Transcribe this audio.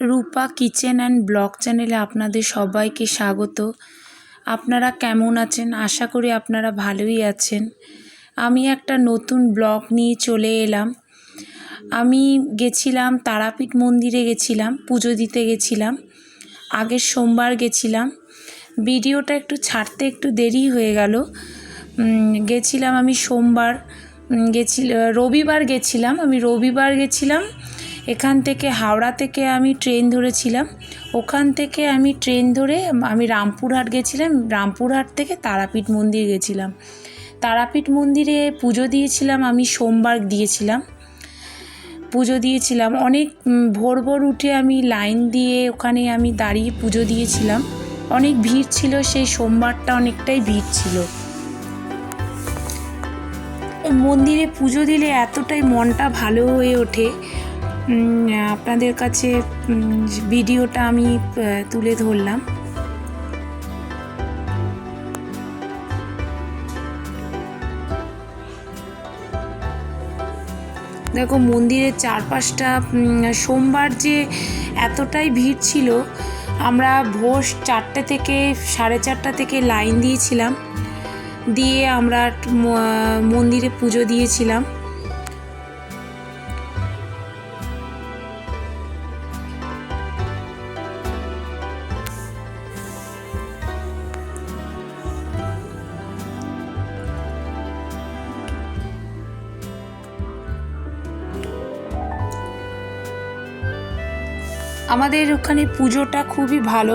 Rupa kitchen and blog চ্যানেলে আপনাদের সবাইকে স্বাগত। আপনারা কেমন আছেন? আশা করি আপনারা ভালোই আছেন। আমি একটা নতুন ব্লগ নিয়ে চলে এলাম। আমি গেছিলাম তারাপীঠ মন্দিরে গেছিলাম, পুজো দিতে গেছিলাম। আগের সোমবার গেছিলাম। ভিডিওটা একটু ছাড়তে একটু দেরি হয়ে গেল। গেছিলাম আমি সোমবার। গেছিল রবিবার গেছিলাম। আমি রবিবার গেছিলাম। এখান থেকে হাওড়া থেকে আমি ট্রেন ধরেছিলাম। ওখান থেকে আমি ট্রেন ধরে আমি রামপুরহাট গেছিলাম। রামপুরহাট থেকে তারাপীঠ মন্দির গেছিলাম। তারাপীঠ মন্দিরে পুজো দিয়েছিলাম আমি, সোমবার দিয়েছিলাম। পুজো দিয়েছিলাম। অনেক ভোর ভোর উঠে আমি লাইন দিয়ে ওখানে আমি দাঁড়িয়ে পুজো দিয়েছিলাম। অনেক ভিড় ছিল, সেই সোমবারটা অনেকটাই ভিড় ছিল। মন্দিরে পুজো দিলে এতটাই মনটা ভালো হয়ে ওঠে। আপনাদের কাছে ভিডিওটা আমি তুলে ধরলাম। দেখো, মন্দিরের চারপাশটা সোমবার যে এতটাই ভিড় ছিল, আমরা ভোর চারটে থেকে, সাড়ে চারটা থেকে লাইন দিয়েছিলাম। দিয়ে আমরা মন্দিরে পুজো দিয়েছিলাম। আমাদের ওখানে পুজোটা খুবই ভালো